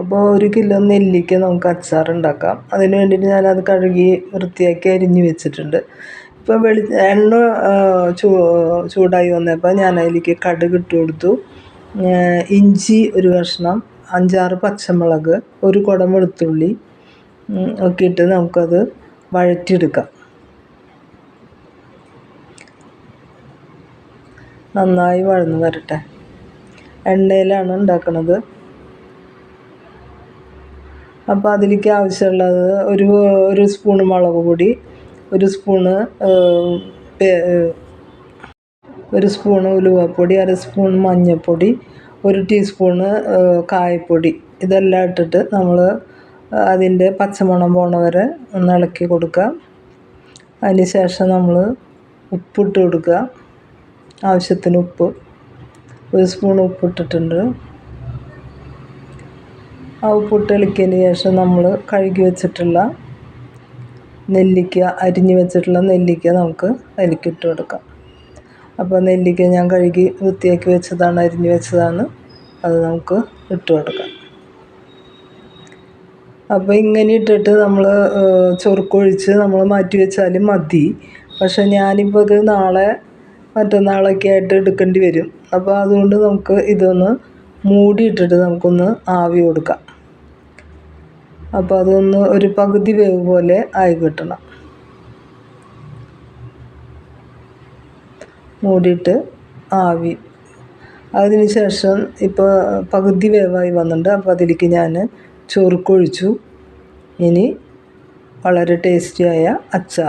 അപ്പോൾ ഒരു കിലോ നെല്ലിക്ക നമുക്ക് അച്ചാർ ഉണ്ടാക്കാം. അതിന് വേണ്ടിയിട്ട് ഞാനത് കഴുകി വൃത്തിയാക്കി അരിഞ്ഞ് വെച്ചിട്ടുണ്ട്. ഇപ്പോൾ വെളി എണ്ണ ചൂ ചൂടായി വന്നപ്പോൾ ഞാൻ അതിലേക്ക് കടുക് ഇട്ട് കൊടുത്തു. ഇഞ്ചി ഒരു കഷ്ണം അഞ്ചാറ് പച്ചമുളക് ഒരു കുടം വെളുത്തുള്ളി ഒക്കെ ഇട്ട് നമുക്കത് വഴറ്റിയെടുക്കാം. നന്നായി വഴന്ന് വരട്ടെ. എണ്ണയിലാണ് ഉണ്ടാക്കുന്നത് അപ്പോൾ അതിലേക്ക് ആവശ്യമുള്ളത് ഒരു ഒരു സ്പൂണ് മുളക് പൊടി ഒരു സ്പൂണ് ഒരു സ്പൂണ് ഉലുവപ്പൊടി അര സ്പൂൺ മഞ്ഞൾപ്പൊടി ഒരു ടീസ്പൂണ് കായപ്പൊടി. ഇതെല്ലാം ഇട്ടിട്ട് നമ്മൾ അതിന്റെ പച്ചമണം പോണ വരെ ഒന്ന് ഇളക്കി കൊടുക്കുക. അതിന് ശേഷം നമ്മൾ ഉപ്പിട്ട് കൊടുക്കുക. ആവശ്യത്തിന് ഉപ്പ്. ഒരു സ്പൂൺ ഉപ്പ് ഇട്ടിട്ടുണ്ട് ആ ഉപ്പിട്ട് ഇളക്കിയതിന് ശേഷം നമ്മൾ കഴുകി വെച്ചിട്ടുള്ള നെല്ലിക്ക അരിഞ്ഞ് വെച്ചിട്ടുള്ള നെല്ലിക്ക നമുക്ക് അതിലേക്കിട്ട് കൊടുക്കാം. അപ്പോൾ നെല്ലിക്ക ഞാൻ കഴുകി വൃത്തിയാക്കി വെച്ചതാണ് അരിഞ്ഞ് വെച്ചതാണ്. അത് നമുക്ക് ഇട്ട് കൊടുക്കാം. അപ്പോൾ ഇങ്ങനെ ഇട്ടിട്ട് നമ്മൾ ചൊറുക്കൊഴിച്ച് നമ്മൾ മാറ്റി വെച്ചാലും മതി. പക്ഷെ ഞാനിപ്പോൾ ഇത് നാളെ മറ്റന്നാളൊക്കെ ആയിട്ട് എടുക്കേണ്ടി വരും. അപ്പോൾ അതുകൊണ്ട് നമുക്ക് ഇതൊന്ന് മൂടിയിട്ടിട്ട് നമുക്കൊന്ന് ആവി കൊടുക്കാം. അപ്പോൾ അതൊന്ന് ഒരു പകുതി വേവ് പോലെ ആയി കിട്ടണം. മൂടിയിട്ട് ആവി. അതിന് ശേഷം ഇപ്പോൾ പകുതി വേവായി വന്നിട്ടുണ്ട്. അപ്പോൾ അതിലേക്ക് ഞാൻ ചോറുക്കൊഴിച്ചു ഇനി വളരെ ടേസ്റ്റിയായ അച്ചാർ